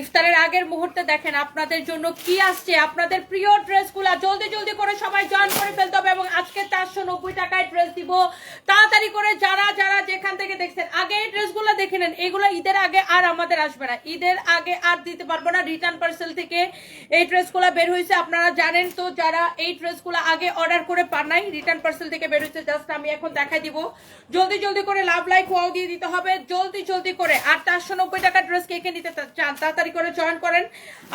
ইফতারের আগের মুহূর্তে দেখেন আপনাদের জন্য কি আসছে, আপনাদের প্রিয় ড্রেসগুলা জলদি জলদি করে সবাই জয়েন করে ফেলতে হবে এবং আজকে চারশো নব্বই টাকায় ড্রেস দিব। তাড়াতাড়ি করে যারা যারা যেখান থেকে দেখছেন, আগে এই ড্রেসগুলো দেখে নেন, এগুলো ঈদের আগে আর আমাদের আসবে না। ঈদের আগে আর দিতে পারব না রিটার্ন পার্সেল থেকে এই ড্রেসগুলো বের হয়েছে। আপনারা জানেন তো, যারা এই ড্রেসগুলো আগে অর্ডার করে পান নাই রিটার্ন পার্সেল থেকে বের হয়েছে জাস্ট আমি এখন দেখাই দিব। জলদি জলদি করে লাভ লাইক ওয়াও দিয়ে দিতে হবে। জলদি জলদি করে, আর চারশো নব্বই টাকা ড্রেস কে কে নিতে চান, তাড়াতাড়ি করে জয়েন করেন।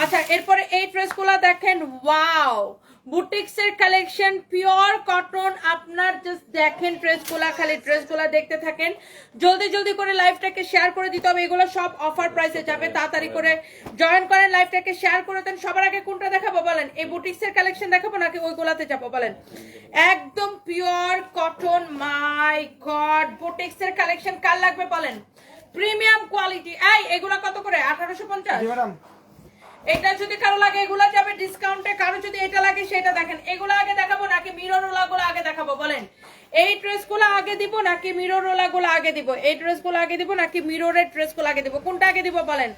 আচ্ছা এরপরে এই ড্রেসগুলো দেখেন ওয়াও বুটিক্সের কালেকশন পিওর কটন আপনার জাস্ট দেখেন ড্রেসগুলা, খালি ড্রেসগুলা দেখতে থাকেন। জলদি জলদি করে লাইভটাকে শেয়ার করে দিতে হবে, এগুলো সব অফার প্রাইসে যাবে, তাড়াতাড়ি করে জয়েন করেন লাইভটাকে শেয়ার করে দেন। সবার আগে কোনটা দেখাবো বলেন? এই বুটিক্সের কালেকশন দেখাবো নাকি ওইগুলাতে যাব বলেন? একদম পিওর কটন মাই গড বুটিক্সের কালেকশন কার লাগবে বলেন? Premium quality. এই এগুলা কত করে? আঠারোশো পঞ্চাশ? জি ম্যাডাম। এটা যদি কারও লাগে এগুলা যাবে ডিসকাউন্টে কারও যদি এটা লাগে সেটা দেখেন। এগুলো আগে দেখাবো নাকি মিররগুলো আগে দেখাবো? বলেন। এই ড্রেসগুলো আগে দিব নাকি মিররগুলো আগে দিব? এই ড্রেসগুলো আগে দিব নাকি মিররের ড্রেসগুলো আগে দিব? কোনটা আগে দিব বলেন?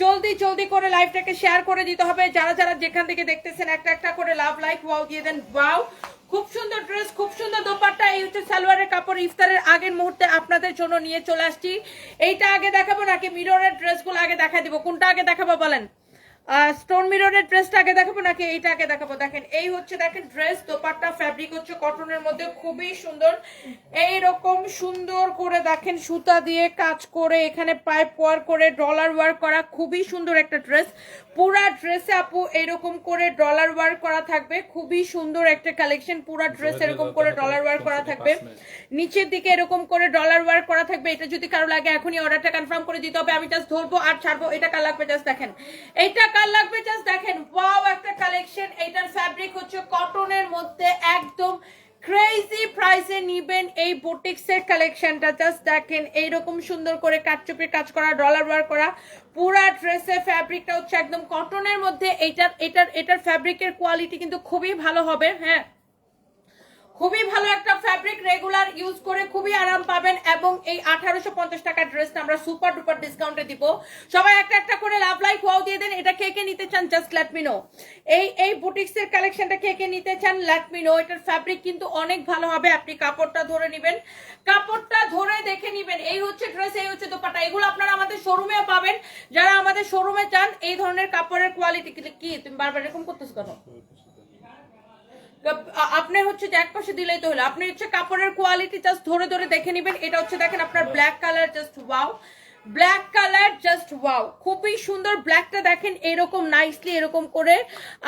জলদি জলদি করে লাইভটাকে শেয়ার করে দিতে হবে। যারা যারা যেখান থেকে দেখতেছেন একটা একটা করে লাভ লাইক ওয়াও দিয়ে দেন। ওয়াও খুব সুন্দর ড্রেস খুব সুন্দর দোপাট্টা। এই হচ্ছে সালোয়ারের কাপড়, ইফতারের আগের মুহূর্তে আপনাদের জন্য নিয়ে চলে আসছি। এইটা আগে দেখাবো নাকি মিররের ড্রেসগুলো আগে দেখা দিব? কোনটা আগে দেখাবো বলেন? স্টোন মিররের ড্রেসটা আগে দেখাবো নাকি? এইটা আগে দেখাবো। দেখেন এই হচ্ছে দেখেন ড্রেস দোপাট্টা ফ্যাব্রিক হচ্ছে কটনের মধ্যে। খুবই সুন্দর। এই রকম সুন্দর করে দেখেন সুতা দিয়ে কাজ করে এখানে পাইপ ওয়ার্ক করে ডলার ওয়ার্ক করা খুবই সুন্দর একটা ড্রেস পুরা ড্রেসে আপু এরকম করে ডলার ওয়ার্ক করা থাকবে। খুবই সুন্দর একটা কালেকশন পুরা ড্রেস এরকম করে ডলার ওয়ার্ক করা থাকবে। নিচের দিকে এরকম করে ডলার ওয়ার্ক করা থাকবে। এটা যদি কারও লাগে এখনই অর্ডারটা কনফার্ম করে দিতে হবে। আমি জাস্ট ধরবো আর ছাড়বো। এটা কার লাগবে? জাস্ট দেখেন। এইটা কার লাগবে? জাস্ট দেখেন ওয়াও একটা কালেকশন এইটার ফ্যাব্রিক হচ্ছে কটনের মধ্যে একদম ক্রেজি প্রাইসে নিবেন এই বুটিক্সের কালেকশনটা জাস্ট দেখেন, এইরকম সুন্দর করে কাটচুপির কাজ করা ডলার ওয়ার করা, পুরা ড্রেসের ফ্যাব্রিকটা হচ্ছে একদম কটনের মধ্যে। এইটার এটার এটার ফ্যাব্রিকের কোয়ালিটি কিন্তু খুবই ভালো হবে হ্যাঁ? খুবই ভালো একটা ফ্যাব্রিক রেগুলার ইউজ করে খুবই আরাম পাবেন এবং এই আঠারোশো পঞ্চাশ টাকার ড্রেসটা আমরা সুপার ডুপার ডিসকাউন্টে দিব। সবাই একটা একটা করে লাভ লাইক ওয়াও দিয়ে দেন। এটা কে কে নিতে চান জাস্ট লেট মি নো এই এই বুটিক্সের কালেকশনটা কে কে নিতে চান লেট মি নো এটার ফ্যাব্রিক কিন্তু অনেক ভালো হবে। আপনি কাপড়টা ধরে নেবেন। কাপড়টা ধরে দেখে নেবেন। এই হচ্ছে ড্রেস এই হচ্ছে দোপাটা এগুলো আপনারা আমাদের শোরুমে পাবেন। যারা আমাদের শোরুমে চান, এই ধরনের কাপড়ের কোয়ালিটি কি, তুমি বারবার এরকম করতেছো কেন? আপনি হচ্ছে যে এক পাশে দিলেই তো হলো। আপনি হচ্ছে কাপড়ের কোয়ালিটি জাস্ট ধরে ধরে দেখে নেবেন। এটা হচ্ছে দেখেন আপনার black colour just wow black colour just wow খুবই সুন্দর ব্ল্যাকটা দেখেন এরকম নাইসলি এরকম করে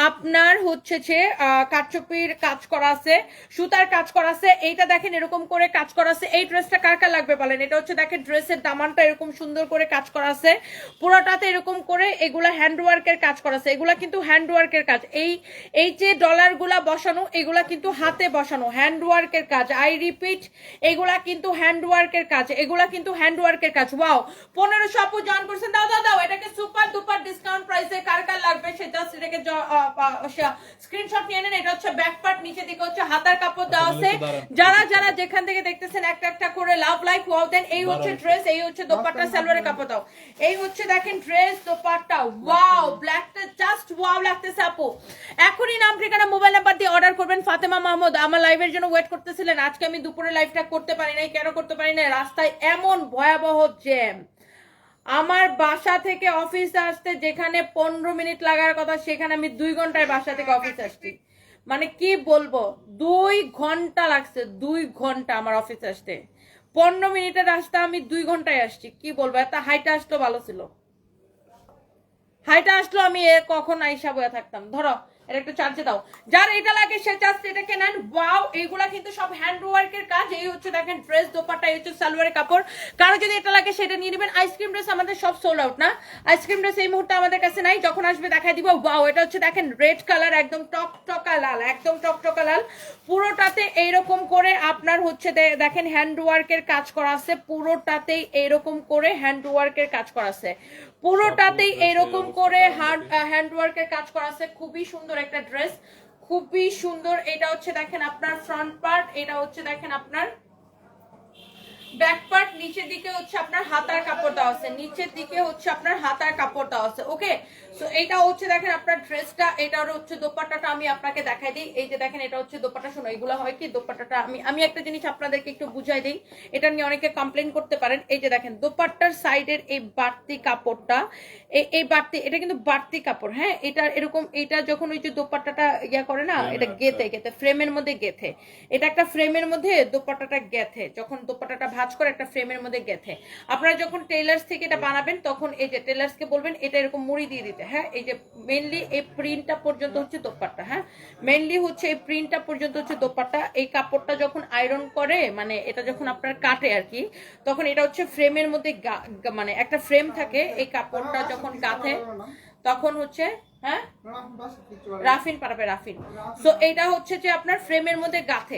আপনার হচ্ছে যে আহ, কারচুপির কাজ করা আছে সুতার কাজ করা আছে এইটা দেখেন এরকম করে কাজ করা আছে। এই ড্রেসটা কার কার লাগবে বলেন? এটা হচ্ছে দেখেন ড্রেসের দামানটা এরকম সুন্দর করে কাজ করা আছে। পুরোটাতে এরকম করে এগুলা হ্যান্ডওয়ার্কের কাজ করা আছে। এগুলা কিন্তু হ্যান্ডওয়ার্কের কাজ। এই এই যে ডলারগুলা বসানো এগুলা কিন্তু হাতে বসানো হ্যান্ডওয়ার্কের কাজ। আই রিপিট এগুলা কিন্তু হ্যান্ডওয়ার্কের কাজ। এগুলা কিন্তু হ্যান্ডওয়ার্কের কাজ। ওয়াও পনেরোশো আপু জয়েন করছেন। দাও দাও দাও এটাকে সুপার দুপার ডিসকাউন্ট প্রাইসে কার কার লাগবে সে জাস্ট এটাকে স্ক্রিনশট নিয়ে নেন এটা হচ্ছে ব্যাক পার্ট নিচে দিকে হচ্ছে হাতার কাপড় দেওয়া আছে। যারা যারা যেখান থেকে দেখতেছেন একটা একটা করে লাভ লাইক ওয়াও দেন এই হচ্ছে ড্রেস এই হচ্ছে দোপাট্টা সালোয়ারের কাপড় দাও। এই হচ্ছে দেখেন ড্রেস দোপাট্টা ওয়াও ব্ল্যাকটা জাস্ট ওয়াও লাগতেছে আপু। এখনই নাম ঠিকানা মোবাইল নাম্বার দিয়ে অর্ডার করবেন। ফাতেমা মাহমুদ আমার লাইভের জন্য ওয়েট করতেছিলেন। আজকে আমি দুপুরে লাইভটা করতে পারি নাই কেন করতে পারি না রাস্তায় এমন ভয়াবহ জ্যাম আমার বাসা থেকে অফিস আসতে যেখানে পনেরো মিনিট লাগার কথা, সেখানে আমি দুই ঘন্টায় বাসা থেকে অফিস আসছি। মানে কি বলব, দুই ঘণ্টা লাগছে, দুই ঘণ্টা আমার অফিস আসতে। পনেরো মিনিটের রাস্তা আমি দুই ঘন্টায় আসছি, কি বলব, এত হাইটা আসতো ভালো ছিল। হাইটা আসলো আমি কখন আইসা বয়ে থাকতাম। ধরো এটা একটু চার্জে দাও। যার এটা লাগে, সে চার্জ এটাকে নেন ওয়াও এইগুলা কিন্তু সব হ্যান্ড ওয়ার্কের কাজ। এই হচ্ছে দেখেন ড্রেস দোপাট্টা, এই হচ্ছে সালোয়ারের কাপড়। কারও যদি এটা লাগে, সেটা নিয়ে নেবেন। আইসক্রিম ড্রেস আমাদের সব সোল্ড আউট না? আইসক্রিম ড্রেস এই মুহূর্তে আমাদের কাছে নাই। যখন আসবে দেখাই দিব। ওয়াও এটা হচ্ছে দেখেন রেড কালার একদম টক টকা লাল, একদম টক টকা লাল। পুরোটাতে এইরকম করে আপনার হচ্ছে দেখেন হ্যান্ড ওয়ার্কের কাজ করা আছে। পুরোটাতেই এইরকম করে হ্যান্ড ওয়ার্কের কাজ করা আছে। পুরোটাতেই এরকম করে হ্যান্ড হ্যান্ডওয়ার্কের কাজ করা আছে। খুবই সুন্দর একটা ড্রেস খুবই সুন্দর। এটা হচ্ছে দেখেন আপনার ফ্রন্ট পার্ট এটা হচ্ছে দেখেন আপনার ব্যাক পার্ট নিচের দিকে হচ্ছে আপনার হাতার কাপড় দেওয়া আছে। নিচের দিকে হচ্ছে আপনার হাতার কাপড় দেওয়া আছে। ওকে সো এটা হচ্ছে দেখেন আপনার ড্রেসটা এটা হচ্ছে দোপাট্টাটা আমি আপনাকে দেখাই দিই। এই যে দেখেন এটা হচ্ছে দোপাট্টা। শোনো এগুলো হয় কি? দোপাট্টাটা আমি আমি একটা জিনিস আপনাদেরকে একটু বুঝাই দিই। এটা নিয়ে অনেকে কমপ্লেন করতে পারেন। এই যে দেখেন দোপাট্টার সাইডের এই বাড়তি কাপড়টা এই এই বাড়তি এটা কিন্তু বাড়তি কাপড় হ্যাঁ? এটা এরকম এটা যখন ওই যে দোপাট্টাটা ইয়া করে না এটা গেথে গেথে ফ্রেমের মধ্যে গেথে। এটা একটা ফ্রেমের মধ্যে দোপাট্টাটা গেথে যখন দোপাট্টাটা ভাঁজ করে একটা ফ্রেমের মধ্যে গেথে। আপনারা যখন টেলার্স থেকে এটা বানাবেন তখন এই যে টেলার্সকে বলবেন এটা এরকম মুড়ি দিয়ে দিতে। হ্যাঁ? এই যে মেনলি এই প্রিন্টটা পর্যন্ত হচ্ছে দোপাট্টা হ্যাঁ? মেনলি হচ্ছে এই প্রিন্টটা পর্যন্ত হচ্ছে দোপাট্টা। এই কাপড়টা যখন আয়রন করে মানে এটা যখন আপনার কাটে আর কি, তখন এটা হচ্ছে ফ্রেমের মধ্যে মানে একটা ফ্রেম থাকে। এই কাপড়টা যখন গাঁথে, তখন হচ্ছে হ্যাঁ? রাফিন পারাবে রাফিন। সো এটা হচ্ছে যে আপনার ফ্রেমের মধ্যে গাথে।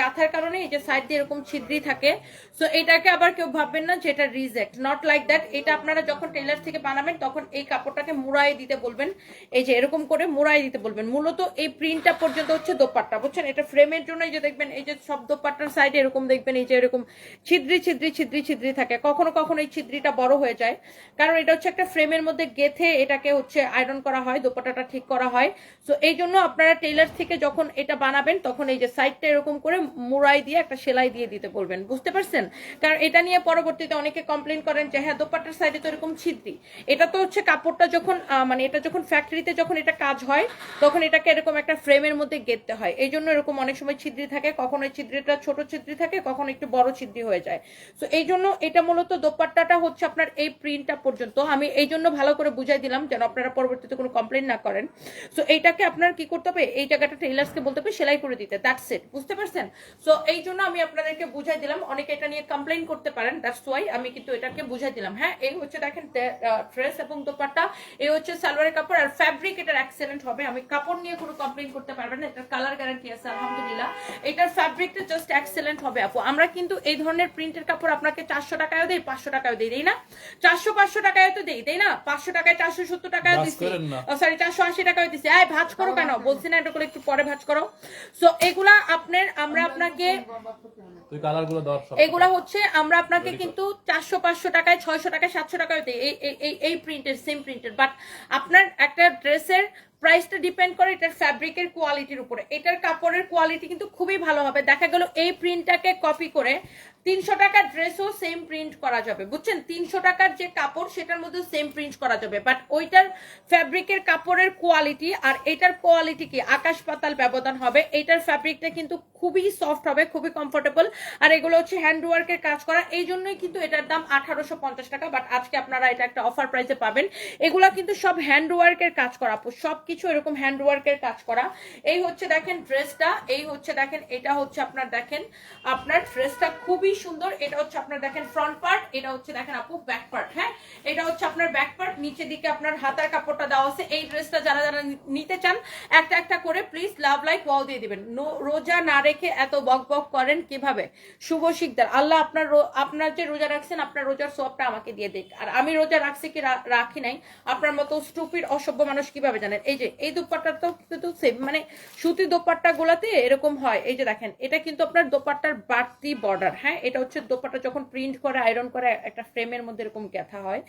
গাথার কারণে এই যে সাইড দিয়ে এরকম ছিদ্রি থাকে। সো এটাকে আবার কেউ ভাববেন না যে এটা রিজেক্ট নট লাইক দ্যাট এটা আপনারা যখন টেলার থেকে বানাবেন তখন এই কাপড়টাকে মুড়াই দিতে বলবেন। এই যে এরকম করে মুড়াই দিতে বলবেন। মূলত এই প্রিন্টটা পর্যন্ত হচ্ছে দোপাট্টা। বুঝছেন? এটা ফ্রেমের জন্য এই যে দেখবেন এই যে সব দোপাট্টার সাইডে এরকম দেখবেন এই যে এরকম ছিদ্রি ছিদ্রি ছিদ্রি ছিদ্রি থাকে। কখনো কখনো এই ছিদ্রিটা বড় হয়ে যায়। কারণ এটা হচ্ছে একটা ফ্রেমের মধ্যে গেথে এটাকে হচ্ছে আয়রন করা হয়। দোপাট্টাটা ঠিক করা হয়। সো এই জন্য আপনারা টেলার থেকে যখন এটা বানাবেন, তখন এই যে সাইডটা এরকম করে মুড়াই দিয়ে একটা সেলাই দিয়ে দিতে বলবেন। বুঝতে পারছেন? কারণ এটা নিয়ে পরবর্তীতে অনেকে কমপ্লেন করেন যে হ্যাঁ দোপাট্টার সাইডে তো এরকম ছিদ্রি। এটা তো হচ্ছে কাপড়টা যখন মানে এটা যখন ফ্যাক্টরিতে যখন এটা কাজ হয়, তখন এটাকে এরকম একটা ফ্রেমের মধ্যে গেঁথতে হয়। এই জন্য এরকম অনেক সময় ছিদ্রি থাকে কখনো ছিদ্রিটা ছোট ছিদ্রি থাকে কখনো একটু বড় ছিদ্রি হয়ে যায়। তো এই জন্য এটা মূলত দোপাট্টাটা হচ্ছে আপনার এই প্রিন্টটা পর্যন্ত। আমি এই জন্য ভালো করে বুঝাই দিলাম, যেন আপনারা পরবর্তীতে কোনো কমপ্লেন না করেন। সো এইটাকে আপনার কি করতে হবে? এই জায়গাটা টেইলার্সকে বলতে হবে সেলাই করে দিতে। দ্যাটস ইট বুঝতে পারছেন? সো এই জন্য আমি আপনাদেরকে বুঝাই দিলাম। অনেকে এটা নিয়ে কমপ্লেন করতে পারেন। দ্যাটস ওয়াই আমি কিন্তু এটাকে বুঝাই দিলাম। হ্যাঁ এই হচ্ছে দেখেন ড্রেস এবং দোপাট্টা এই হচ্ছে সালোয়ারের কাপড় আর ফ্যাব্রিক এটার এক্সেলেন্ট হবে। আমি কাপড় নিয়ে কোনো কমপ্লেন করতে পারবেন না। এটার কালার গ্যারান্টি আছে আলহামদুলিল্লাহ। এটার ফ্যাব্রিকটা জাস্ট এক্সেলেন্ট হবে আপু। আমরা কিন্তু এই ধরনের প্রিন্টের কাপড় আপনাকে চারশো টাকায় দেই পাঁচশো টাকায় দেই তাই না? চারশো পাঁচশো টাকায় তো দেই তাই না? পাঁচশো টাকায় চারশো সত্তর টাকায় দিচ্ছি। সরি চারশো আশি টাকায় দিচ্ছি এই ভাজ করো কেন? বলছি না এটা করে একটু পরে ভাজ করো। সো এগুলা আপনার আমরা আপনাকে তুই কালারগুলো ধর সব। এগুলা হচ্ছে আমরা আপনাকে কিন্তু চারশো পাঁচশো টাকায় ছয়শো টাকায় সাতশো টাকা দিই এই এই- এই এই প্রিন্টের সেম প্রিন্টের বাট আপনার একটা ড্রেসের প্রাইসটা ডিপেন্ড করে এটার ফ্যাব্রিকের কোয়ালিটির উপরে। এটার কাপড়ের কোয়ালিটি কিন্তু খুবই ভালো হবে। দেখা গেল এই প্রিন্টটাকে কপি করে তিনশো টাকার ড্রেসও সেম প্রিন্ট করা যাবে, বুঝছেন? তিনশো টাকার যে কাপড়, সেটার মধ্যে সেম প্রিন্ট করা যাবে। বাট ওইটার ফ্যাব্রিকের কাপড়ের কোয়ালিটি আর এটার কোয়ালিটি কি? আকাশ পাতাল ব্যবধান হবে। এটার ফ্যাব্রিকটা কিন্তু খুবই সফট হবে, খুবই কমফোর্টেবল আর এগুলো হচ্ছে হ্যান্ড ওয়ার্কের কাজ করা। এই জন্যই কিন্তু এটার দাম আঠারোশো পঞ্চাশ টাকা। বাট আজকে আপনারা এটা একটা অফার প্রাইসে পাবেন। এগুলা কিন্তু সব হ্যান্ড ওয়ার্কের কাজ করা। সব কিছু এরকম হ্যান্ড ওয়ার্কের কাজ করা। এই হচ্ছে দেখেন ড্রেসটা এই হচ্ছে দেখেন, এটা হচ্ছে আপনার দেখেন, আপনার ড্রেসটা খুবই সুন্দর, এটা হচ্ছে আপনার দেখেন ফ্রন্ট পার্ট এটা হচ্ছে দেখেন আপু ব্যাক পার্ট হ্যাঁ? এটা হচ্ছে আপনার ব্যাক পার্ট নিচের দিকে আপনার হাতার কাপড়টা দেওয়া আছে। এই ড্রেসটা যারা যারা নিতে চান, একটা একটা করে প্লিজ লাভ লাইক ওয়াও দিয়ে দিবেন। রোজা না রেখে এত বক বক করেন কীভাবে? শুভ শিকদার। আল্লাহ আপনার আপনার যে রোজা রাখছেন, আপনার রোজার সবটা আমাকে দিয়ে দিক। আর আমি রোজা রাখছি কি রাখি নাই, আপনার মতো স্টুপিড অসভ্য মানুষ কীভাবে জানেন? এই যে, এই দোপাট্টা তো কিন্তু সেম মানে সুতি দোপাট্টা গুলাতে এরকম হয়। এই যে দেখেন, এটা কিন্তু আপনার দোপাট্টার বাড়তি বর্ডার হ্যাঁ? এটা হচ্ছে দোপাট্টা যখন প্রিন্ট করে আয়রন করে, একটা ফ্রেমের মধ্যে এরকম গাথা হয়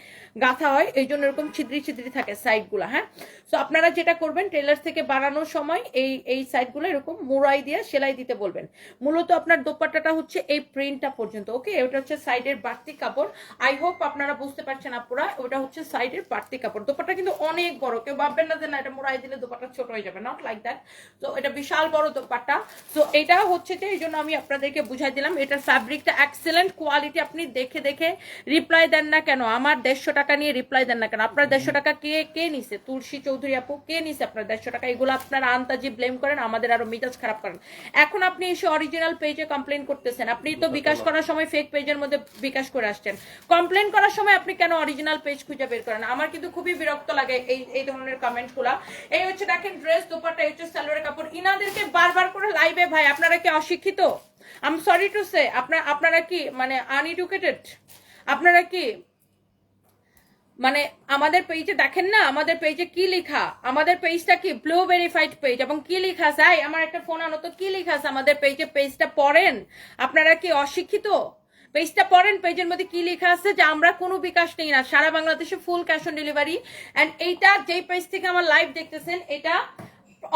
গাথা হয়, এই জন্য এরকম ছিদ্রি ছিদ্রি থাকে সাইডগুলা হ্যাঁ? তো আপনারা যেটা করবেন টেলার থেকে বানানোর সময় এই এই সাইডগুলো এরকম মুড়াই দিয়ে সেলাই দিতে বলবেন। মূলত আপনার দোপাট্টাটা হচ্ছে এই প্রিন্টটা পর্যন্ত ওকে ওটা হচ্ছে সাইডের বাড়তি কাপড়। আই হোপ আপনারা বুঝতে পারছেন আপুরা, ওটা হচ্ছে সাইডের বাড়তি কাপড়। দোপাট্টা কিন্তু অনেক বড়, কেউ ভাববেন না যে না, এটা মোড়াই দিলে দোপাট্টা ছোট হয়ে যাবে নট লাইক দ্যাট তো এটা বিশাল বড় দোপাট্টা তো এটা হচ্ছে যে, এই জন্য আমি আপনাদেরকে বুঝাই দিলাম এটার ফ্যাব্রিকটা এক্সেলেন্ট কোয়ালিটি আপনি দেখে দেখে রিপ্লাই দেন না কেন? আমার দেড়শো টাকা নিয়ে রিপ্লাই দেন না কেন? আপনার দেড়শো টাকা কে কে নিছে? তুলসী চৌধুরী আপু কে নিছে আপনার দেড়শো টাকা? এগুলো আপনারা আন্তাজি ব্লেম করেন আমাদের আরও মিজাজ খারাপ করেন। এখন আপনি এসে অরিজিনাল পেজে কমপ্লেন করতেছেন। আপনি তো বিকাশ করার সময় ফেক পেজের মধ্যে বিকাশ করে আসছেন। কমপ্লেন করার সময় আপনি কেন অরিজিনাল পেজ খুঁজে বের করেন? আমার কিন্তু খুবই বিরক্ত লাগে এই এই ধরনের কমেন্টগুলা। এই হচ্ছে দেখেন ড্রেস দোপাট্টা এই হচ্ছে সালোয়ারের কাপড়। ইনাদেরকে বারবার করে লাইভে ভাই আপনারা কি অশিক্ষিত? I am sorry to say আপনার, আপনারা কি মানে আনএডুকেটেড আপনারা কি মানে আমাদের পেজে দেখেন না? আমাদের পেজে কি লেখা? আমাদের পেজটা কি ব্লু ভেরিফাইড পেজ এবং কি লেখা আই আমার একটা ফোন আনো তো কি লেখা আছে? আমাদের পেজে পেজটা পড়েন। আপনারা কি অশিক্ষিত? পেজটা পড়েন পেজের মধ্যে কি লেখা আছে? যে আমরা কোনো বিকাশ নেই না। সারা বাংলাদেশে full cash on delivery and এইটা, যেই পেজ থেকে আমার লাইভ দেখতেছেন, এটা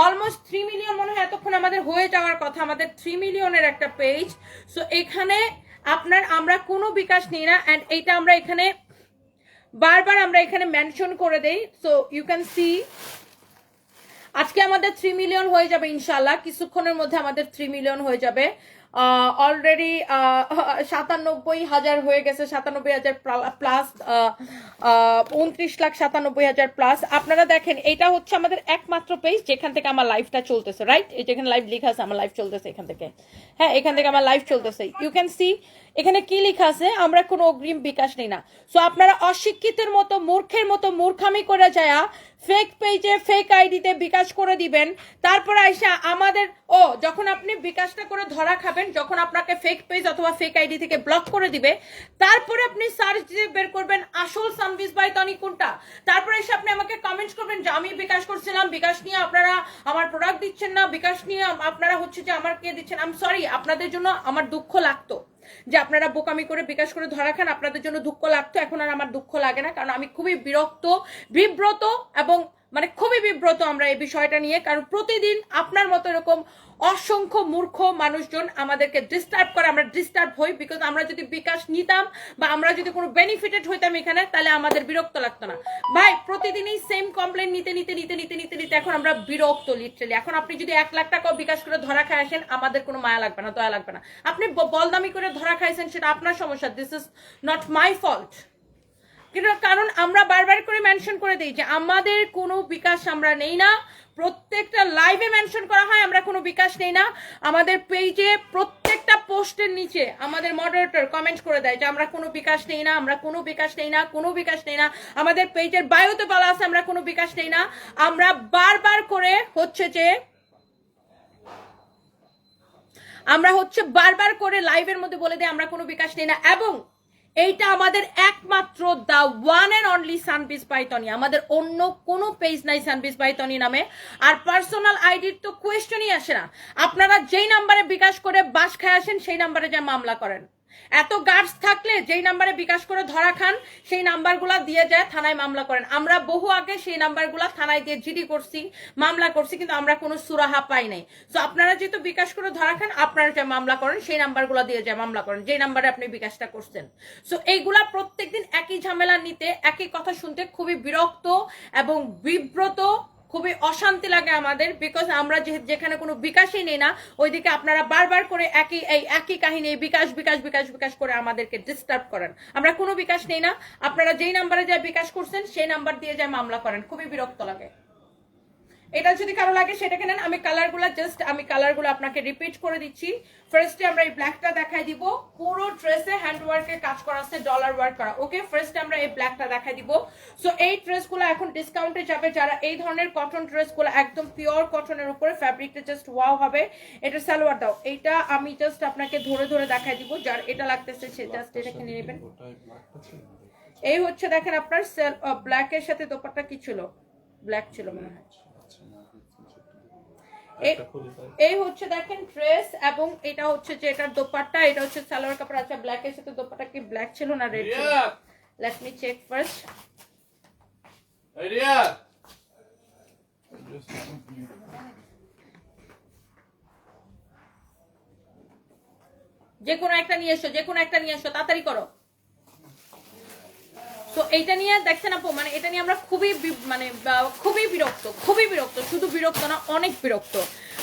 অলমোস্ট থ্রি মিলিয়ন মনে হয় এতক্ষণ আমাদের হয়ে যাওয়ার কথা, আমাদের থ্রি মিলিয়নের একটা পেজ সো এখানে আপনার আমরা কোনো বিকাশ নিই না অ্যান্ড এইটা আমরা এখানে বারবার আমরা এখানে মেনশন করে দেই। সো ইউ ক্যান সি আজকে আমাদের থ্রি মিলিয়ন হয়ে যাবে ইনশাল্লাহ কিছুক্ষণের মধ্যে আমাদের থ্রি মিলিয়ন হয়ে যাবে। অলরেডি সাতানব্বই হাজার হয়ে গেছে, সাতানব্বই হাজার প্লাস উনত্রিশ লাখ সাতানব্বই হাজার প্লাস আপনারা দেখেন, এটা হচ্ছে আমাদের একমাত্র পেজ যেখান থেকে আমার লাইফটা চলতেছে রাইট যেখানে লাইভ লেখা আছে, আমার লাইভ চলতেছে এখান থেকে। হ্যাঁ এখান থেকে আমার লাইভ চলতেছে। ইউ ক্যান সি এখানে কি লেখা আছে? আমরা কোনো অগ্রিম বিকাশ নেই না। সো আপনারা অশিক্ষিতের মতো, মূর্খের মতো মূর্খামি করে যায় ফেক পেজে ফেক আইডিতে বিকাশ করে দিবেন, তারপর আইসা আমাদের, ও, যখন আপনি বিকাশটা করে ধরা খাবেন, যখন আপনাকে ফেক পেজ অথবা ফেক আইডি থেকে ব্লক করে দিবে, তারপরে আপনি সার্চ দিয়ে বের করবেন, আসল সার্ভিস বাই তনি কোনটা? তারপরে এসে আপনি আমাকে কমেন্ট করবেন যে, আমি বিকাশ করছিলাম, বিকাশ নিয়ে আপনারা আমার প্রোডাক্ট দিচ্ছেন না, বিকাশ নিয়ে আপনারা হচ্ছে যে আমার কে দিচ্ছেন আম সরি আপনাদের জন্য আমার দুঃখ লাগতো। যে আপনারা বোকামি করে বিকাশ করে ধরা খান, আপনাদের জন্য দুঃখ লাগতো, এখন আর আমার দুঃখ লাগে না, কারণ আমি খুবই বিরক্ত, বিব্রত এবং মানে খুবই বিব্রত আমরা এই বিষয়টা নিয়ে, কারণ প্রতিদিন আপনার মতো এরকম অসংখ্য মূর্খ মানুষজন আমাদেরকে ডিস্টার্ব করে, আমরা ডিস্টার্ব হই বিকজ আমরা যদি বিকাশ নিতাম বা আমরা যদি কোনো বেনিফিটেড হইতাম এখানে, তাহলে আমাদের বিরক্ত লাগতো না। ভাই, প্রতিদিনই সেম কমপ্লেন নিতে নিতে নিতে নিতে নিতে নিতে এখন আমরা বিরক্ত লিটারালি এখন আপনি যদি এক লাখ টাকা বিকাশ করে ধরা খায় আসেন, আমাদের কোনো মায়া লাগবে না, দয়া লাগবে না। আপনি বলদামি করে ধরা খাইছেন, সেটা আপনার সমস্যা। This is not my fault কিন্তু কারণ আমরা বারবার করে মেনশন করে দিই যে আমাদের কোনো বিকাশ আমরা নেই না। প্রত্যেকটা লাইভে মেনশন করা হয়, আমরা কোনো বিকাশ নেই না। আমাদের পেজে প্রত্যেকটা পোস্টের নিচে আমাদের মডারেটর কমেন্ট করে দেয় যে আমরা কোনো বিকাশ নেই না, আমরা কোনো বিকাশ নেই না, কোনো বিকাশ নেই না। আমাদের পেজের বায়োতে বলা আছে, আমরা কোনো বিকাশ নেই না। আমরা বারবার করে হচ্ছে যে আমরা হচ্ছে বারবার করে লাইভের মধ্যে বলে দিই, আমরা কোনো বিকাশ নেই না। এবং এইটা আমাদের একমাত্র দা ওয়ান অ্যান্ড অনলি সানপিস পাইতনি আমাদের অন্য কোনো পেজ নাই সানপিস পাইতনি নামে। আর পার্সোনাল আইডির তো কোয়েশ্চনই আসে না। আপনারা যেই নাম্বারে বিকাশ করে বাস খায় আসেন, সেই নাম্বারে যা মামলা করেন। এত গার্ডস থাকলে যেই নাম্বারে বিকাশ করে ধরা খান, সেই নাম্বারগুলা দিয়ে যায়, থানায় মামলা করেন। আমরা বহু আগে সেই নাম্বারগুলা থানায় দিয়ে জিডি করছি, মামলা করছি, কিন্তু আমরা কোনো সুরাহা পাই নাই। তো আপনারা যেহেতু বিকাশ করে ধরা খান, আপনারা যে মামলা করেন, সেই নাম্বারগুলো দিয়ে যায় মামলা করেন, যেই নাম্বারে আপনি বিকাশটা করছেন। সো এইগুলা প্রত্যেকদিন একই ঝামেলা নিতে, একই কথা শুনতে খুবই বিরক্ত এবং বিব্রত খুবই অশান্তি লাগে আমাদের বিকজ আমরা যেখানে কোনো বিকাশই নেই না, ওইদিকে আপনারা বারবার করে একই এই একই কাহিনী বিকাশ বিকাশ বিকাশ বিকাশ করে আমাদেরকে ডিস্টার্ব করেন। আমরা কোনো বিকাশ নেই না, আপনারা যেই নাম্বারে যা বিকাশ করছেন, সেই নাম্বার দিয়ে যা মামলা করেন, খুবই বিরক্ত লাগে। এটা যদি কারও লাগে সেটাকে নেন। আমি কালারগুলো জাস্ট আমি কালারগুলো আপনাকে রিপিট করে দিচ্ছি। ফার্স্টে আমরা এই ব্ল্যাকটা দেখাই দিব। পুরো ড্রেসে হ্যান্ড ওয়ার্কের কাজ করা আছে ডলার ওয়ার্ক করা। ওকে ফার্স্টে আমরা এই ব্ল্যাকটা দেখাই দিব। সো এই ড্রেসগুলো এখন ডিসকাউন্টে যাবে। যারা এই ধরনের কটন ড্রেসগুলো একদম পিওর কটনের উপরে ফ্যাব্রিকটা জাস্ট ওয়াও হবে। এটা সালোয়ার দাও। এইটা আমি জাস্ট আপনাকে ধরে ধরে দেখাই দিব। যার এটা লাগতেছে সে জাস্ট এটা কিনে নেবেন। এই হচ্ছে দেখেন আপনার ব্ল্যাকের সাথে দোপাট্টা কি ছিল? ব্ল্যাক ছিল মনে হয়। এই- হচ্ছে দেখেন ড্রেস এবং এটা হচ্ছে যে এটার দোপাট্টা এটা হচ্ছে সালোয়ার কাপড়। আচ্ছা ব্ল্যাক এর সাথে দোপাট্টা কি ব্ল্যাক ছিল না রেড ছিল? লেট মি চেক ফার্স্ট যে কোনো একটা নিয়ে এসো যে কোনো একটা নিয়ে এসো তাড়াতাড়ি করো। তো এইটা নিয়ে দেখছেন আপু মানে এটা নিয়ে আমরা খুবই মানে খুবই বিরক্ত খুবই বিরক্ত শুধু বিরক্ত না অনেক বিরক্ত।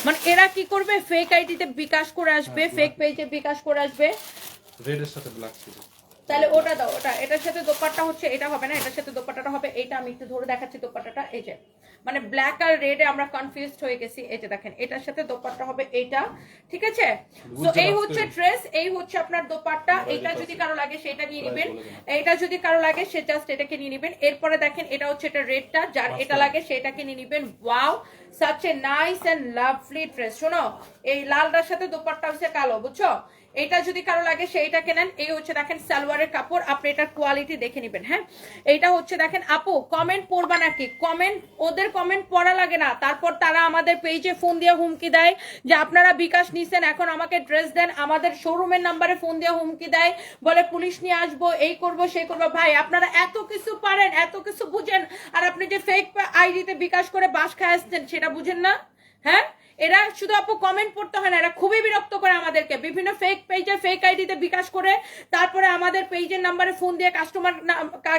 মানে এরা কি করবে? ফেক আইডিতে বিকাশ করে আসবে ফেক পেজে বিকাশ করে আসবে। রেডের সাথে ব্ল্যাক ছিল। তাহলে ওটা দাও ওটা এটার সাথে দোপাট্টা হচ্ছে এটা হবে না এটার সাথে দোপাট্টাটা হবে এইটা আমি একটু ধরে দেখাচ্ছি দোপাট্টাটা এই যে। মানে ব্ল্যাক আর রেডে আমরা কনফিউজড হয়ে গেছি। এই যে দেখেন এটার সাথে দোপাট্টা হবে এইটা ঠিক আছে? তো এই হচ্ছে ড্রেস এই হচ্ছে আপনার দোপাট্টা এটা যদি কারও লাগে সেটা নিয়ে নেবেন। এটা যদি কারও লাগে সে জাস্ট এটাকে নিয়ে নেবেন। এরপরে দেখেন এটা হচ্ছে এটা রেডটা যার এটা লাগে সেটাকে নিয়ে নেবেন। Wow such a nice and lovely dress শোনো, এই লালটার সাথে দোপাট্টা হচ্ছে কালো, বুঝছ? এটা যদি কারও লাগে, সেইটা কেনেন। এই হচ্ছে দেখেন সালোয়ারের কাপড়। আপনি এটার কোয়ালিটি দেখে নেবেন হ্যাঁ? এইটা হচ্ছে দেখেন, আপু কমেন্ট পড়বা নাকি? কমেন্ট ওদের কমেন্ট পড়া লাগে না। তারপর তারা আমাদের পেজে ফোন দিয়ে হুমকি দেয় যে আপনারা বিকাশ নিছেন, এখন আমাকে ড্রেস দেন। আমাদের শোরুমের নাম্বারে ফোন দিয়ে হুমকি দেয়। বলে, পুলিশ নিয়ে আসব, এই করব, সেই করব। ভাই, আপনারা এত কিছু পারেন, এত কিছু বুঝেন। আর আপনি যে ফেক আইডিতে বিকাশ করে বাস খায় আসছেন, সেটা বুঝেন না হ্যাঁ? এরা শুধু আপু কমেন্ট পড়তে হয় না, এরা খুবই বিরক্ত করে আমাদেরকে। বিভিন্ন ফেক পেজে ফেক আইডিতে বিকাশ করে, তারপরে আমাদের পেজের নাম্বারে ফোন দিয়ে কাস্টমার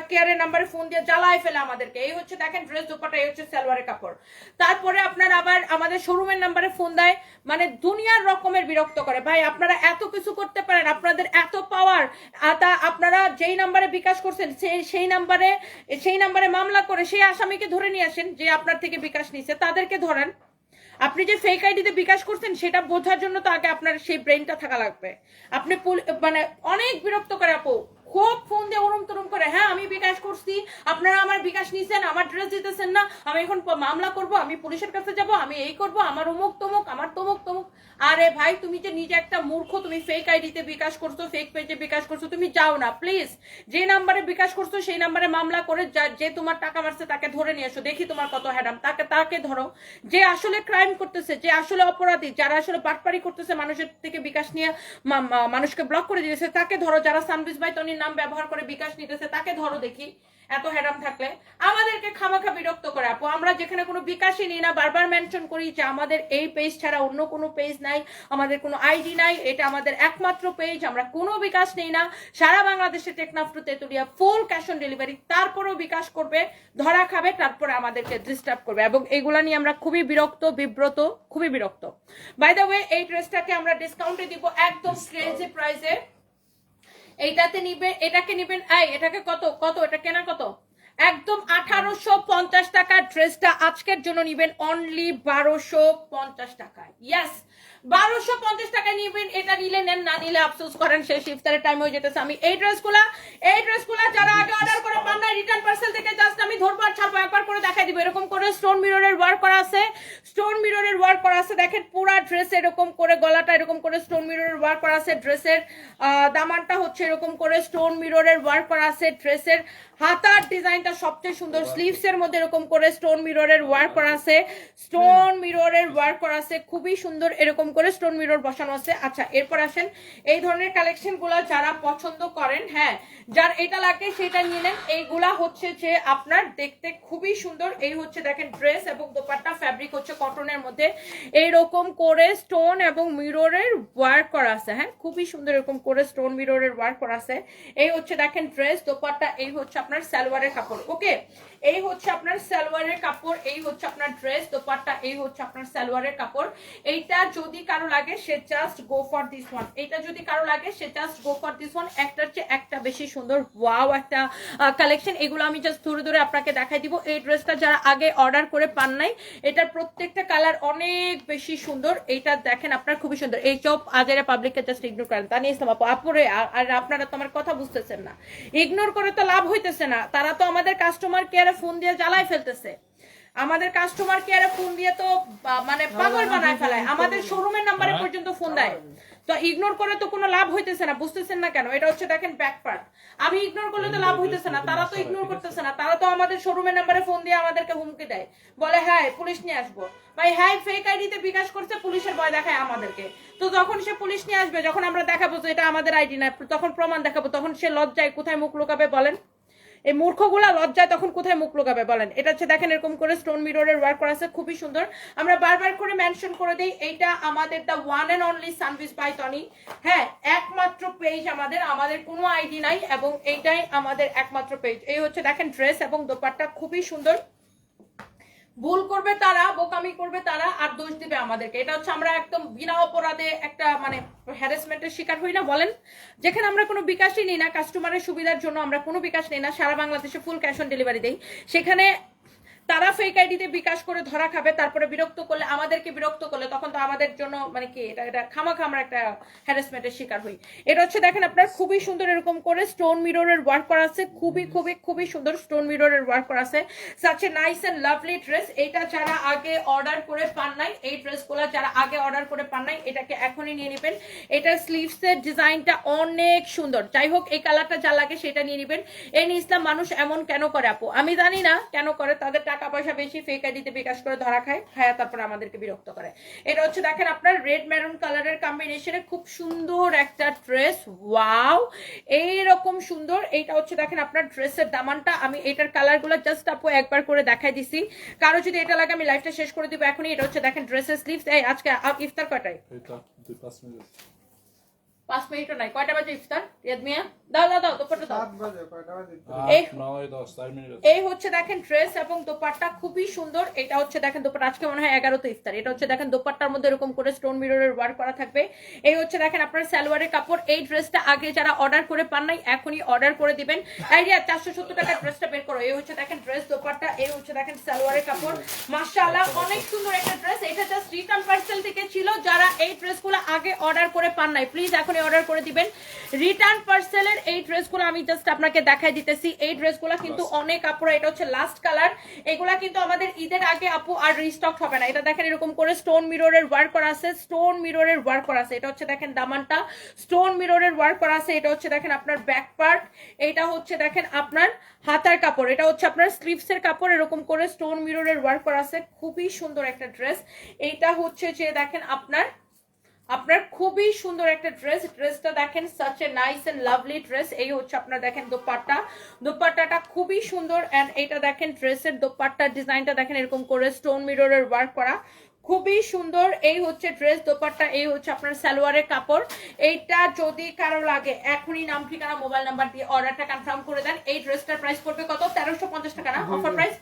কেয়ারের নাম্বারে ফোন দিয়ে জ্বালায় ফেলে আমাদেরকে। এই হচ্ছে দেখেন ড্রেস দুপাটা, এই হচ্ছে সালোয়ারের কাপড়। তারপরে আপনার আবার আমাদের শোরুমের নাম্বারে ফোন দেয় মানে দুনিয়ার রকমের বিরক্ত করে। ভাই, আপনারা এত কিছু করতে পারেন, আপনাদের এত পাওয়ার তা আপনারা যেই নাম্বারে বিকাশ করছেন সেই সেই নাম্বারে সেই নাম্বারে মামলা করে, সেই আসামিকে ধরে নিয়ে আসেন, যে আপনার থেকে বিকাশ নিছে তাদেরকে ধরেন। আপনি যে ফেক আইডিতে বিকাশ করছেন, সেটা বোঝার জন্য তো আগে আপনার সেই ব্রেনটা থাকা লাগবে। আপনি মানে অনেক বিরক্ত করে আপু। খুব ফোন দিয়ে ওরম তরম করে হ্যাঁ আমি বিকাশ করছি, আপনারা আমার বিকাশ নিছেন, আমার ড্রেস দিতেছেন না, আমি এখন মামলা করব, আমি পুলিশের কাছে যাব, আমি এই করব, আমার অমুক তমুক, আমার তমুক তমুক। আরে ভাই, তুমি যে নিজে একটা মূর্খ, তুমি ফেক আইডিতে বিকাশ করছ ফেক পেজে বিকাশ করছ, তুমি যাও না প্লিজ যে নাম্বারে বিকাশ করছ, সেই নাম্বারে মামলা করে যে তোমার টাকা মারছে, তাকে ধরে নিয়ে এসো, দেখি তোমার কত হ্যাডাম তাকে তাকে ধরো। যে আসলে ক্রাইম করতেছে, যে আসলে অপরাধী, যারা আসলে বাটপারি করতেছে, মানুষের থেকে বিকাশ নিয়ে মানুষকে ব্লক করে দিয়েছে, তাকে ধরো, যারা সানবিজ ভাই নাম ব্যবহার করে বিকাশ নিতেছে, তাকে ধরো দেখি, এত হ্যাডাম থাকলে। আমাদেরকে খামাখা বিরক্ত করে আপু, আমরা যেখানে কোনো বিকাশই নিই না, বারবার মেনশন করি যে আমাদের এই পেজ ছাড়া অন্য কোনো পেজ নাই, আমাদের কোনো আইডি নাই, এটা আমাদের একমাত্র পেজ আমরা কোনো বিকাশ নেই না। সারা বাংলাদেশে Teknaf to Tetulia full cash on delivery তারপরেও বিকাশ করবে, ধরা খাবে, তারপরে আমাদেরকে ডিস্টার্ব করবে। এবং এগুলা নিয়ে আমরা খুবই বিরক্ত, বিব্রত, খুবই বিরক্ত। বাই দ্য ওয়ে এই ড্রেসটাকে আমরা ডিসকাউন্টে দিব একদম ক্রেজি প্রাইসে এইটাতে নিবেন এটাকে নিবেন এই এটাকে কত কত এটা কেনা কত? একদম আঠারোশো পঞ্চাশ টাকার ড্রেসটা আজকের জন্য নিবেন অনলি বারোশো পঞ্চাশ টাকায়। ইয়াস বারোশো পঞ্চাশ টাকা নিবেন, এটা নিলে নেন, না নিলে আফসোস করেন শেষ ইফতারের টাইম হয়ে যেতেছে। আমি এই ড্রেসগুলা এই ড্রেসগুলা যারা আগে অর্ডার করে পান না রিটার্ন পার্সেল থেকে জাস্ট আমি ধরবো আর ছাড়বো, একবার করে দেখাই দিব। এরকম করে স্টোন মিররের ওয়ার্ক করা আছে স্টোন মিররের ওয়ার্ক করা আছে। দেখেন পুরা ড্রেস এরকম করে, গলাটা এরকম করে স্টোন মিররের ওয়ার্ক করা আছে ড্রেসের দামানটা হচ্ছে এরকম করে স্টোন মিররের ওয়ার্ক করা আছে ড্রেসের হাতার ডিজাইনটা সবচেয়ে সুন্দর। স্লিভস এর মধ্যে এরকম করে স্টোন মিররের ওয়ার্ক করা আছে। স্টোন মিররের ওয়ার্ক করা আছে। খুবই সুন্দর এরকম করে স্টোন মিরর বসানো আছে। আচ্ছা এরপর আসেন। এই ধরনের কালেকশনগুলো যারা পছন্দ করেন হ্যাঁ যার এটা লাগে সেটা নিয়ে নেন। এইগুলা হচ্ছে যে আপনার দেখতে খুবই সুন্দর। এই হচ্ছে দেখেন ড্রেস এবং দোপাট্টা ফ্যাব্রিক হচ্ছে কটনের মধ্যে। এইরকম করে স্টোন এবং মিররের ওয়ার্ক করা আছে। হ্যাঁ খুবই সুন্দর এরকম করে স্টোন মিররের ওয়ার্ক করা আছে। এই হচ্ছে দেখেন ড্রেস দোপাট্টা, এই হচ্ছে আপনার সালোয়ারের কাপড়। ওকে এই হচ্ছে আপনার সালোয়ারের কাপড়, এই হচ্ছে আপনার ড্রেস দোপাট্টা, এই হচ্ছে আপনার সালোয়ারের কাপড়। এইটা যদি কারও লাগে, সে just go for this one এটা যদি কারও লাগে, সে just go for this one একটার চেয়ে একটা বেশি সুন্দর। ওয়াও একটা কালেকশন এগুলো আমি জাস্ট ধরে ধরে আপনাকে দেখাই দিব। এই ড্রেসটা যারা আগে অর্ডার করে পান নাই, এটার প্রত্যেকটা কালার অনেক বেশি সুন্দর। এইটা দেখেন, আপনার খুবই সুন্দর। এই চপ আজেরা পাবলিককে জাস্ট ইগনোর করেন। তা নিয়ে ইসলাম আপু, আপুরে আর আপনারা তো আমার কথা বুঝতেছেন না। ইগনোর করে তো লাভ হইতেছে না। তারা তো আমাদের কাস্টমার কেয়ারে ফোন দিয়ে জ্বালাই ফেলতেছে। আমাদের কাস্টমার কেয়ারে ফোন দিয়ে তো মানে পাগল বানায় ফেলায়। আমাদের শোরুমের নাম্বারে পর্যন্ত ফোন দেয়। তো ইগনোর করে তো কোনো লাভ হইতেছে না বুঝতেছেন না কেন? এটা হচ্ছে দেখেন ব্যাক পার্ট আমি ইগনোর করলে তো লাভ হইতেছে না। তারা তো ইগনোর করতেছে না। তারা তো আমাদের শোরুমের নাম্বারে ফোন দিয়ে আমাদেরকে হুমকি দেয়। বলে হ্যাঁ পুলিশ নিয়ে আসব। ভাই হ্যাঁ ফেক আইডিতে বিকাশ করছে পুলিশের ভয় দেখায় আমাদেরকে। তো যখন সে পুলিশ নিয়ে আসবে যখন আমরা দেখাবো যে এটা আমাদের আইডি না তখন প্রমাণ দেখাবো তখন সে লজ্জায় কোথায় মুখ লুকাবে বলেন? এই মূর্খগুলা লজ্জায় তখন কোথায় মুখ লোকাবে বলেন? এটা হচ্ছে দেখেন এরকম করে স্টোন মিররের ওয়ার্ক করা আছে, খুবই সুন্দর। আমরা বারবার করে মেনশন করে দেই, এইটা আমাদের দা ওয়ান এন্ড অনলি সানভিস বাই টনি হ্যাঁ একমাত্র পেজ আমাদের আমাদের কোনো আইডি নাই এবং এইটাই আমাদের একমাত্র পেজ এই হচ্ছে দেখেন ড্রেস এবং দোপাট্টা, খুবই সুন্দর। ভুল করবে তারা, বোকামি করবে তারা আর দোষ দিবে আমাদেরকে। এটা হচ্ছে আমরা একদম বিনা অপরাধে একটা মানে হ্যারাসমেন্টের শিকার হই না, বলেন। যেখানে আমরা কোনো বিকাশই নিই না কাস্টমারের সুবিধার জন্য আমরা কোনো বিকাশ নিই না, সারা বাংলাদেশে ফুল ক্যাশ অন ডেলিভারি দেই। সেখানে তারা ফেক আইডিতে বিকাশ করে ধরা খাবে, তারপরে বিরক্ত করলে, আমাদেরকে বিরক্ত করলে, তখন তো আমাদের জন্য মানে কি, এটা এটা খামাখা আমরা একটা হ্যারাসমেন্টের শিকার হই। এটা হচ্ছে দেখেন আপনার খুবই সুন্দর এরকম করে স্টোন মিররের ওয়ার্ক করা আছে, খুবই খুবই খুবই সুন্দর স্টোন মিররের ওয়ার্ক করা আছে। Such a nice and lovely dress এটা যারা আগে অর্ডার করে পান নাই, এই ড্রেসগুলো যারা আগে অর্ডার করে পান নাই, এটাকে এখনই নিয়ে নেবেন। এটার স্লিভস এর ডিজাইনটা অনেক সুন্দর। যাই হোক, এই কালারটা যা লাগে সেটা নিয়ে নেবেন। এই ইসলাম মানুষ এমন কেন করে আপু? আমি জানি না কেন করে, তাদের টাকা পয়সা বেশি ফেক আইডিতে বিকাশ করে ধরা খায় খায় তারপরে আমাদেরকে বিরক্ত করে। এটা হচ্ছে দেখেন আপনার রেড মেরুন কালারের কম্বিনেশনে খুব সুন্দর একটা ড্রেস ওয়াও এইরকম সুন্দর, এইটা হচ্ছে দেখেন আপনার ড্রেসের দামানটা। আমি এটার কালারগুলো জাস্ট আপু একবার করে দেখাই দিছি। কারও যদি এটা লাগে আমি লাইফটা শেষ করে দিব। এখনই এটা হচ্ছে দেখেন ড্রেসের স্লিভস আজকে ইফতার দুই পাঁচ মিনিট পাঁচ মিনিটও নাই। কয়টা বাজে ইফতার? রিয়াদ মিয়া দাও দাও দাও দুপাট্টা দাও। সাত বাজে কয়টা বাজে এই- এই হচ্ছে দেখেন ড্রেস এবং দোপাট্টা খুবই সুন্দর। এটা হচ্ছে দেখেন দোপাট্টা। আজকে মনে হয় এগারোতে ইফতার। এটা হচ্ছে দেখেন দোপাট্টার মধ্যে এরকম করে স্টোন মিররের ওয়ার্ক করা থাকবে। এই হচ্ছে দেখেন আপনার সালোয়ারের কাপড়। এই ড্রেসটা আগে যারা অর্ডার করে পান নাই এখনই অর্ডার করে দিবেন। আইডিয়া চারশো সত্তর টাকার ড্রেসটা বের করো। এই হচ্ছে দেখেন ড্রেস দোপাট্টা এই হচ্ছে দেখেন সালোয়ারের কাপড়। মাশাআল্লাহ অনেক সুন্দর একটা ড্রেস এটা জাস্ট রিটার্ন পার্সেল থেকে ছিল। যারা এই ড্রেসগুলো আগে অর্ডার করে পান নাই প্লিজ এখনই অর্ডার করে দিবেন। রিটার্ন পার্সেলের এই ড্রেসগুলো আমি জাস্ট আপনাকে দেখাই দিতেছি। এই ড্রেসগুলো কিন্তু অনেক আপুরা এটা হচ্ছে লাস্ট কালার এগুলা কিন্তু আমাদের ঈদের আগে আপু আর রিস্টক হবে না। এটা দেখেন এরকম করে স্টোন মিররের ওয়ার্ক করা আছে। স্টোন মিররের ওয়ার্ক করা আছে। এটা হচ্ছে দেখেন দামানটা। স্টোন মিররের ওয়ার্ক করা আছে। এটা হচ্ছে দেখেন আপনার ব্যাক পার্ট এটা হচ্ছে দেখেন আপনার হাতার কাপড়। এটা হচ্ছে আপনার স্লিভস এর কাপড়। এরকম করে স্টোন মিররের ওয়ার্ক করা আছে। খুবই সুন্দর একটা ড্রেস এইটা হচ্ছে যে দেখেন আপনার আপনার খুবই সুন্দর একটা ড্রেস ড্রেসটা দেখেন such a nice and lovely dress এই হচ্ছে আপনার দেখেন দোপাট্টা। দোপাট্টাটা খুবই সুন্দর এন্ড এটা দেখেন ড্রেসের দোপাট্টার ডিজাইনটা দেখেন, এরকম করে স্টোন মিররের ওয়ার্ক করা। খুবই সুন্দর। এই হচ্ছে ড্রেস দোপাট্টা, এই হচ্ছে আপনার সালোয়ারের কাপড়। এইটা যদি কারও লাগে, এখনই নাম, ঠিকানা, মোবাইল নাম্বার দিয়ে অর্ডারটা কনফার্ম করে দেন। এই ড্রেসটার প্রাইস পড়বে কত? তেরোশো পঞ্চাশ টাকা না? অফার প্রাইস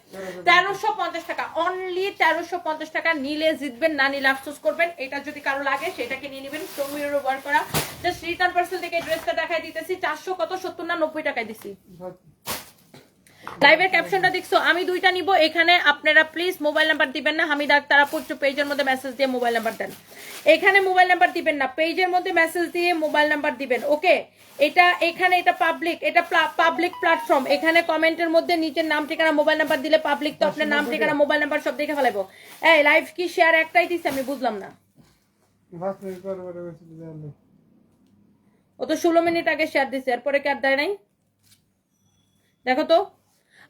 তেরোশো পঞ্চাশ টাকা। অনলি তেরোশো পঞ্চাশ টাকা। নিলে জিতবেন, না নিলে আফসোস করবেন। এটা যদি কারও লাগে, সেটাকে নিয়ে নেবেন। স্টোমির ওয়ার করা। জাস্ট রিটার্ন পার্সেল থেকে ড্রেসটা দেখাই দিতেছি। চারশো কত? সত্তর না নব্বই টাকায় দিছি? লাইভের ক্যাপশনটা দেখছ আমি দুইটা নিব। এখানে আপনারা প্লিজ মোবাইল নাম্বার দিবেন না। হামিদ আক্তার আপুর পেজের মধ্যে মেসেজ দিয়ে মোবাইল নাম্বার দেন। এখানে মোবাইল নাম্বার দিবেন না পেজের মধ্যে মেসেজ দিয়ে মোবাইল নাম্বার দিবেন ওকে? এটা এখানে এটা পাবলিক এটা পাবলিক প্ল্যাটফর্ম এখানে কমেন্টের মধ্যে নিচের নাম ঠিকানা মোবাইল নাম্বার দিলে পাবলিক তো আপনার নাম ঠিকানা মোবাইল নাম্বার সব দেখে ফেলাবো এই লাইভ কি শেয়ার একটাই দিছে? আমি বুঝলাম না। ও তো ষোলো মিনিট আগে শেয়ার দিছে এরপরে কি আর দেয় নাই? দেখো তো।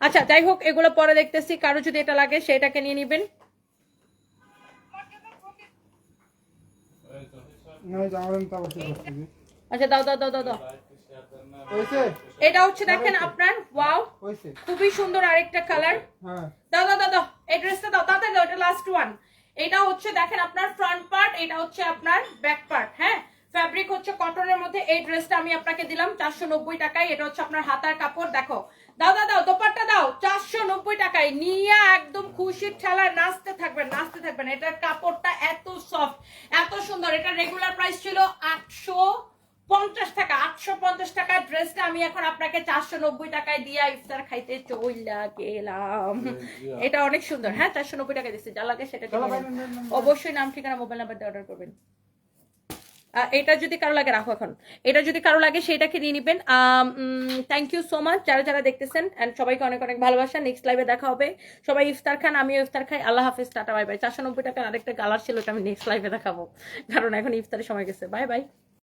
আচ্ছা যাই হোক এগুলো পরে দেখতেছি। কারও যদি এটা লাগে সেটাকে নিয়ে নিবেন। আচ্ছা দাও দাও দাও দাও দাও। এটা হচ্ছে দেখেন আপনার ওয়াও। খুবই সুন্দর আরেকটা কালার। হ্যাঁ। দাও দাও দাও দাও। এই ড্রেসটা দাও তাড়াতাড়ি দাও এটা লাস্ট ওয়ান এটা হচ্ছে দেখেন আপনার ফ্রন্ট পার্ট এটা হচ্ছে আপনার ব্যাক পার্ট হ্যাঁ? ফ্যাব্রিক হচ্ছে কটনের মধ্যে এই ড্রেসটা আমি আপনাকে দিলাম চারশো নব্বই টাকায়। এটা হচ্ছে আপনার হাতার কাপড় দেখো। দাও দাও দাও দোপাট্টা দাও চারশো নব্বই টাকায়। নিয়ে একদম খুশির ঠেলায় নাচতে থাকবেন নাচতে থাকবেন। এটার কাপড়টা এত সফট এত সুন্দর। এটা রেগুলার প্রাইস ছিল আটশো পঞ্চাশ টাকা আটশো পঞ্চাশ টাকার ড্রেসটা আমি এখন আপনাকে চারশো নব্বই টাকায় দিয়ে ইফতার খাইতে চইলা গেলাম। এটা অনেক সুন্দর হ্যাঁ চারশো নব্বই টাকা দিচ্ছে যা লাগে সেটা অবশ্যই নাম ঠিকানা মোবাইল নাম্বার দিয়ে অর্ডার করবেন। এটা যদি কারও লাগে, রাখো এখন। এটা যদি কারও লাগে সেটাকে নিয়ে নিবেন। থ্যাংক ইউ সো মাচ যারা যারা দেখতেছেন অ্যান্ড সবাইকে অনেক অনেক ভালোবাসা। নেক্সট লাইভে দেখা হবে। সবাই ইফতার খান, আমিও ইফতার খাই। আল্লাহ হাফিজ, টাটা, বাই বাই। চারশো নব্বই টাকার আরেকটা কালার ছিল ওটা আমি নেক্সট লাইভে দেখাবো। কারণ এখন ইফতারের সময় গেছে। Bye bye.